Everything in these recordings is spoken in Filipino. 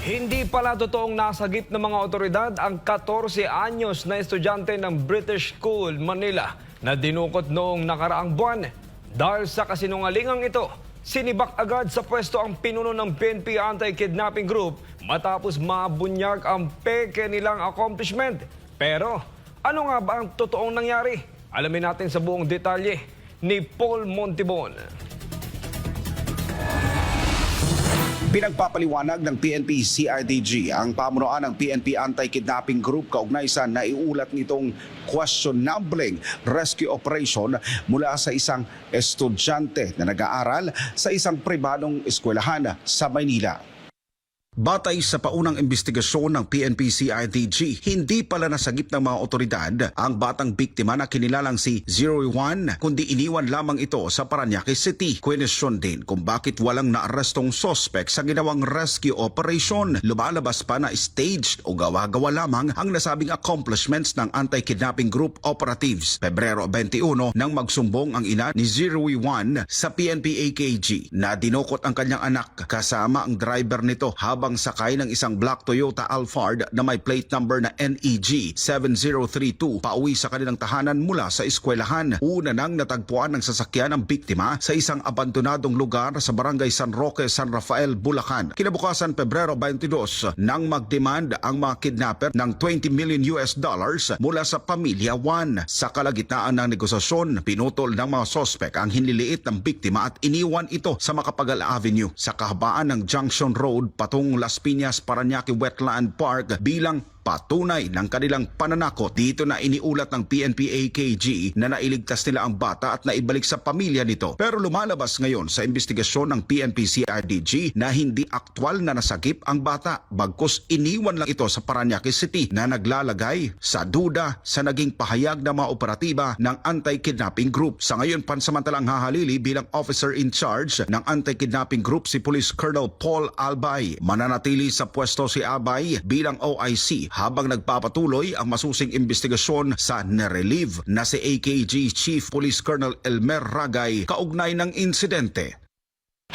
Hindi pala totoong nasagip ng mga otoridad ang 14 anyos na estudyante ng British School, Manila na dinukot noong nakaraang buwan. Dahil sa kasinungalingang ito, sinibak agad sa pwesto ang pinuno ng PNP Anti-Kidnapping Group matapos mabunyag ang peke nilang accomplishment. Pero ano nga ba ang totoong nangyari? Alamin natin sa buong detalye ni Paul Montibon. Pinagpapaliwanag ng PNP CIDG ang pamunuan ng PNP Anti-Kidnapping Group kaugnay sa naiulat nitong questionable rescue operation mula sa isang estudyante na nag-aaral sa isang pribadong eskwelahan sa Maynila. Batay sa paunang investigasyon ng PNP CIDG, hindi pala nasagip ng mga otoridad ang batang biktima na kinilalang si 01 kundi iniwan lamang ito sa Paranaque City. Kwenesyon din kung bakit walang naarestong sospek sa ginawang rescue operation. Lumalabas pa na staged o gawa-gawa lamang ang nasabing accomplishments ng anti-kidnapping group operatives. Pebrero 21 nang magsumbong ang ina ni 01 sa PNP AKG na dinukot ang kanyang anak kasama ang driver nito habang sakay ng isang black Toyota Alphard na may plate number na NEG 7032 pauwi sa kanilang tahanan mula sa eskwelahan. Una nang natagpuan ng sasakyan ng biktima sa isang abandonadong lugar sa barangay San Roque, San Rafael, Bulacan. Kinabukasan Pebrero 22 nang magdemand ang mga kidnapper ng 20 million US dollars mula sa pamilya 1. Sa kalagitnaan ng negosasyon, pinutol ng mga sospek ang hinliliit ng biktima at iniwan ito sa Makapagal Avenue sa kahabaan ng Junction Road patungong Las Piñas, Paranaque Wetland Park bilang patunay ng kanilang pananakot. Dito na iniulat ng PNP AKG na nailigtas nila ang bata at naibalik sa pamilya nito. Pero lumalabas ngayon sa investigasyon ng PNP CIDG na hindi aktwal na nasagip ang bata bagkus iniwan lang ito sa Paranaque City na naglalagay sa duda sa naging pahayag ng mga operatiba ng anti-kidnapping group. Sa ngayon pansamantalang hahalili bilang officer in charge ng anti-kidnapping group si Police Colonel Paul Albay. Mananatili sa pwesto si Albay bilang OIC habang nagpapatuloy ang masusing investigasyon sa nerelieve na si AKG Chief Police Colonel Elmer Ragay kaugnay ng insidente.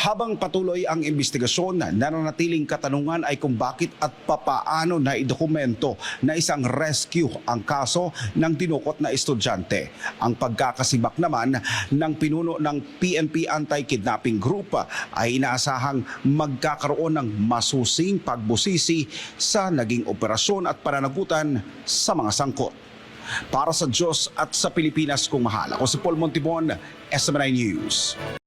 Habang patuloy ang investigasyon, nananatiling katanungan ay kung bakit at papaano na idokumento na isang rescue ang kaso ng dinukot na estudyante. Ang pagkakasibak naman ng pinuno ng PNP Anti-Kidnapping Group ay inaasahang magkakaroon ng masusing pagbusisi sa naging operasyon at pananagutan sa mga sangkot. Para sa Diyos at sa Pilipinas kung mahal, ako si Paul Montibon, SMNI News.